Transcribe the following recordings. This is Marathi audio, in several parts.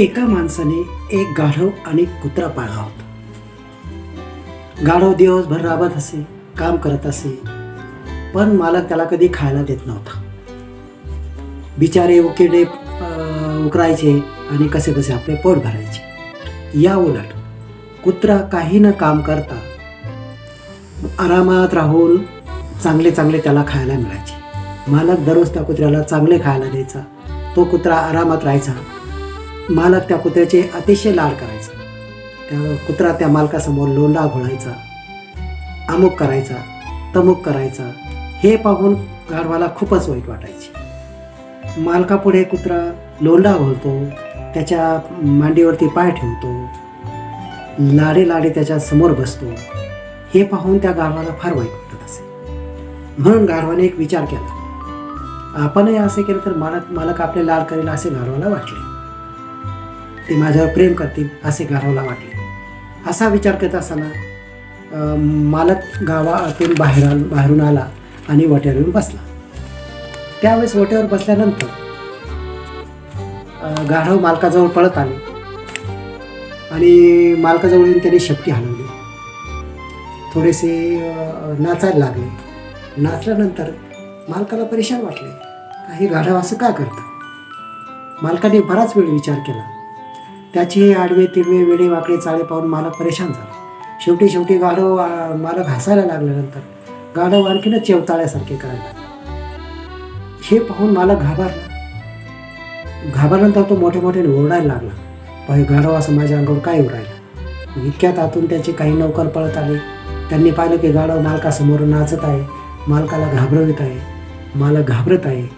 एका माणसाने एक गाढव आणि कुत्रा पाळला होता. गाढव दिवसभर राबत असे काम करत असे पण मालक त्याला कधी खायला देत नव्हता. बिचारे उकेडे अं, उकरायचे आणि कसे कसे आपले पोट भरायचे. या उलट कुत्रा काही न काम करता आरामात राहून चांगले चांगले त्याला खायला मिळायचे. मालक दररोज त्या कुत्र्याला चांगले खायला द्यायचा. तो कुत्रा आरामात राहायचा. मालक त्या कुत्र्याचे अतिशय लाड करायचा. त्या कुत्रा त्या मालकासमोर लोंडा घोळायचा अमुक करायचा तमुक करायचा हे पाहून गाढवाला खूपच वाईट वाटायचे. मालकापुढे कुत्रा लोंडा घोळतो त्याच्या मांडीवरती पाय ठेवतो लाडे लाडे त्याच्यासमोर बसतो हे पाहून त्या गाढवाला फार वाईट वाटत असे. म्हणून गाढवाने एक विचार केला आपणही असे केलं तर मालक मालक आपले लाड करेल असे गाढवाला वाटले. ते माझ्यावर प्रेम करतील असे गाढवाला वाटले. असा विचार करत असताना मालक गावातून बाहेर बाहेरून आला आणि वट्यावर येऊन बसला. त्यावेळेस वट्यावर बसल्यानंतर गाढव मालकाजवळ पळत आले आणि मालकाजवळ येऊन त्याने शेपटी हलवली. थोडेसे नाचायला लागले. नाचल्यानंतर मालकाला परेशान वाटले. काही गाढव असं का करतं? मालकाने बराच वेळ विचार केला. त्याचे आडवे तिडवे वेडे वाकडे चाळे पाहून मालक परेशान झाला. शेवटी शेवटी गाढव मालक हसायला लागल्यानंतर गाढव आणखीनच चेवताळ्यासारखे करायला हे पाहून मालक घाबरला. घाबरल्यानंतर तो मोठे मोठ्याने ओरडायला लागला. पाहि गाढव असं माझ्या अंगावर काय उरायला इतक्यात आतून त्याचे काही नौकर पळत आले. त्यांनी पाहिलं की गाढव मालकासमोर नाचत आहे. मालकाला घाबरवित आहे. मालक घाबरत आहे.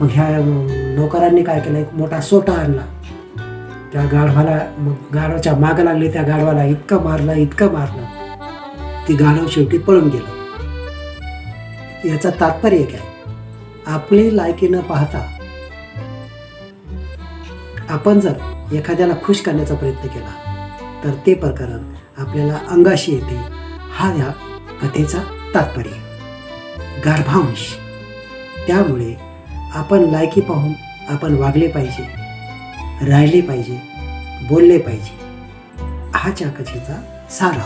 मग ह्या नोकरांनी नौकरांनी काय केलं? एक मोठा सोटा आणला. त्या गाढवाला मग गाढवाच्या माग लागले त्या गाढवाला इतकं मारलं इतकं मारलं. ती गाढव शेवटी पळून गेलं. याचं तात्पर्य काय? आपली लायकी न पाहता आपण जर एखाद्याला खुश करण्याचा प्रयत्न केला तर ते प्रकरण आपल्याला अंगाशी येते. हा या कथेचा तात्पर्य. गर्भांश त्यामुळे आपण लायकी पाहून आपण वागले पाहिजे. राहिले पाहिजे बोलले पाहिजे. हा चाकचीचा कथेचा सार